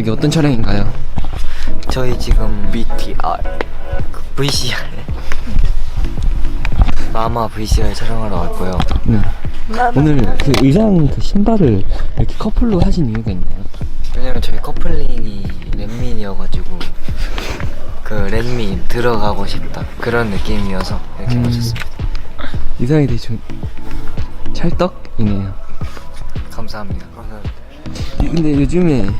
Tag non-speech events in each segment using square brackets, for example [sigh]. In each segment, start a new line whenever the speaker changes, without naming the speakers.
여기 어떤 촬영인가요?
저희 지금 BTR 그 VCR 마마 VCR 촬영하러 왔고요.
네. 오늘 그 의상 그 신발을 이렇게 커플로 하신 이유가 있나요?
왜냐면 저희 커플링이 랜민이어가지고 그 랜민 들어가고 싶다 그런 느낌이어서 이렇게
음.
맞췄습니다.
의상이 되게 좀 찰떡이네요.
감사합니다. 감사합니다.
근데 요즘에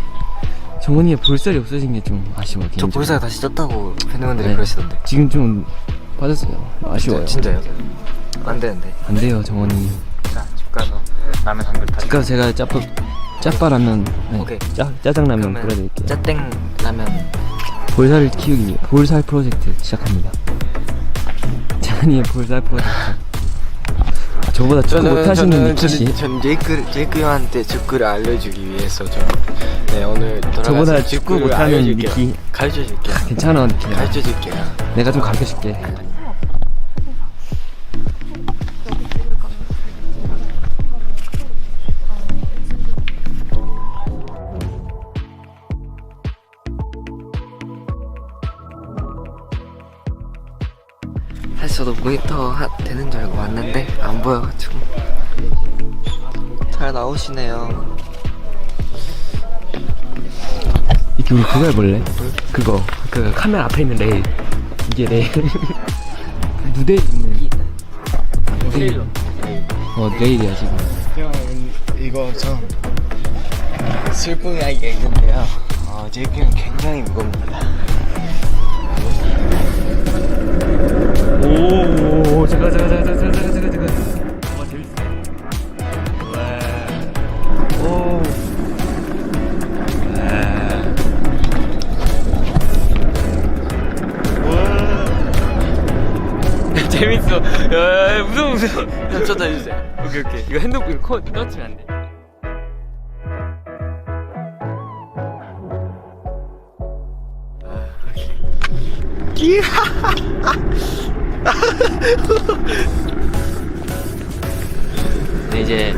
정원이의 볼살이 없어진 게 좀 아쉬워요.
저
개인적으로.
볼살 다시 쪘다고 팬분들이
네.
그러시던데.
지금 좀 빠졌어요. 아쉬워요.
진짜요? 안 되는데.
안 돼요, 정원이.
자, 집 가서 라면 한 그릇.
집 가서 제가 짜파 짜파라면 아니,
오케이.
짜 짜장라면
그러면
끓여드릴게요.
짜땡 라면
볼살을 키우기 위해 볼살 프로젝트 시작합니다. [laughs] 장한이의 볼살 프로젝트. 아, 저보다 축구 못하시는 니키 씨.
전 제이크 제이크 형한테 축구를 알려주기 위해서 좀 네, 오늘 돌아가서
저보다 축구
축구를
못하는
알려줄게요.
니키.
가르쳐 줄게요.
괜찮아, 니키야.
가르쳐 줄게요.
내가 좀 가르쳐 줄게.
저도 모니터 하, 되는 줄 알고 왔는데 안 보여가지고 잘 나오시네요.
이렇게 우리 그거 해볼래? 그거 그 카메라 앞에 있는 레일 이게 레일 [laughs] 무대에 있는 레일 어 레일이야 지금
형 이거 좀 슬픈 이야기가 있는데요. 어, 제이크 형 굉장히 무겁니다.
재밌어. 야 무서워 무서워
형 저도 해주세요.
오케이 오케이. 이거 핸드폰 이거 코 떨어뜨리면 안 돼? 네 이제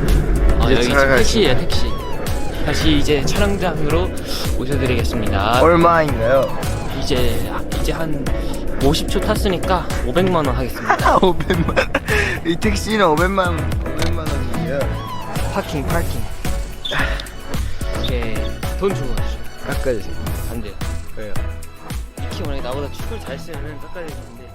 어,
이제
여기 지금 택시예요 택시. 다시 이제 촬영장으로 모셔드리겠습니다.
얼마인가요?
이제 이제 한 50초 탔으니까 500만 원 하겠습니다 [laughs]
500만. 이 택시는 500만 500만 원이에요.
파킹 파킹 이게 돈 주고 가시죠
깎아주세요.
안 돼요
왜요?
이키 만약에 나보다 축구를 잘 쓰면은 깎아야 되는데